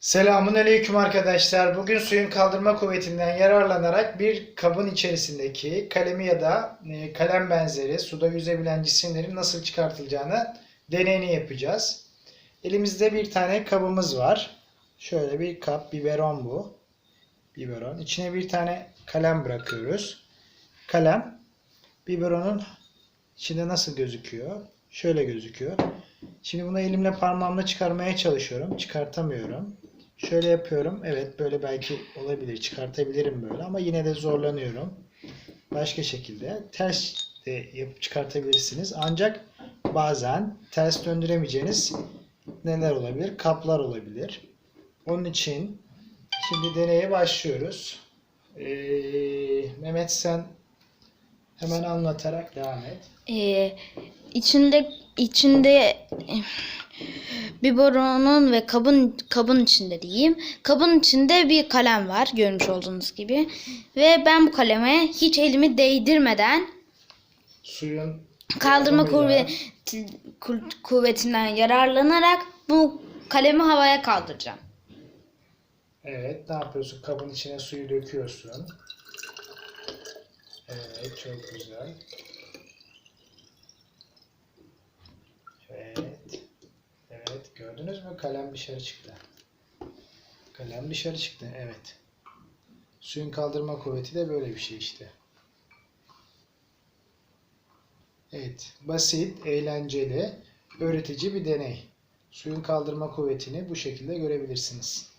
Selamun aleyküm arkadaşlar. Bugün suyun kaldırma kuvvetinden yararlanarak bir kabın içerisindeki kalemi ya da e, kalem benzeri suda yüzebilen cisimlerin nasıl çıkartılacağını deneyini yapacağız. Elimizde bir tane kabımız var. Şöyle bir kap, biberon bu. Biberon. İçine bir tane kalem bırakıyoruz. Kalem, biberonun içinde nasıl gözüküyor? Şöyle gözüküyor. Şimdi bunu elimle parmağımla çıkarmaya çalışıyorum. Çıkartamıyorum. Şöyle yapıyorum. Evet böyle belki olabilir. Çıkartabilirim böyle ama yine de zorlanıyorum. Başka şekilde ters de yapıp çıkartabilirsiniz. Ancak bazen ters döndüremeyeceğiniz neler olabilir? Kaplar olabilir. Onun için şimdi deneye başlıyoruz. Ee, Mehmet sen hemen anlatarak devam et. Ee, içinde içinde eh, biberonun ve kabın kabın içinde diyeyim. Kabın içinde bir kalem var görmüş olduğunuz gibi. Ve ben bu kaleme hiç elimi değdirmeden Suyun kaldırma kuvveti, ku- kuvvetinden yararlanarak bu kalemi havaya kaldıracağım. Evet, ne yapıyorsun? Kabın içine suyu döküyorsun. Evet, çok güzel. Evet. Evet, gördünüz mü? Kalem dışarı çıktı. Kalem dışarı çıktı, evet. Suyun kaldırma kuvveti de böyle bir şey işte. Evet, basit, eğlenceli, öğretici bir deney. Suyun kaldırma kuvvetini bu şekilde görebilirsiniz.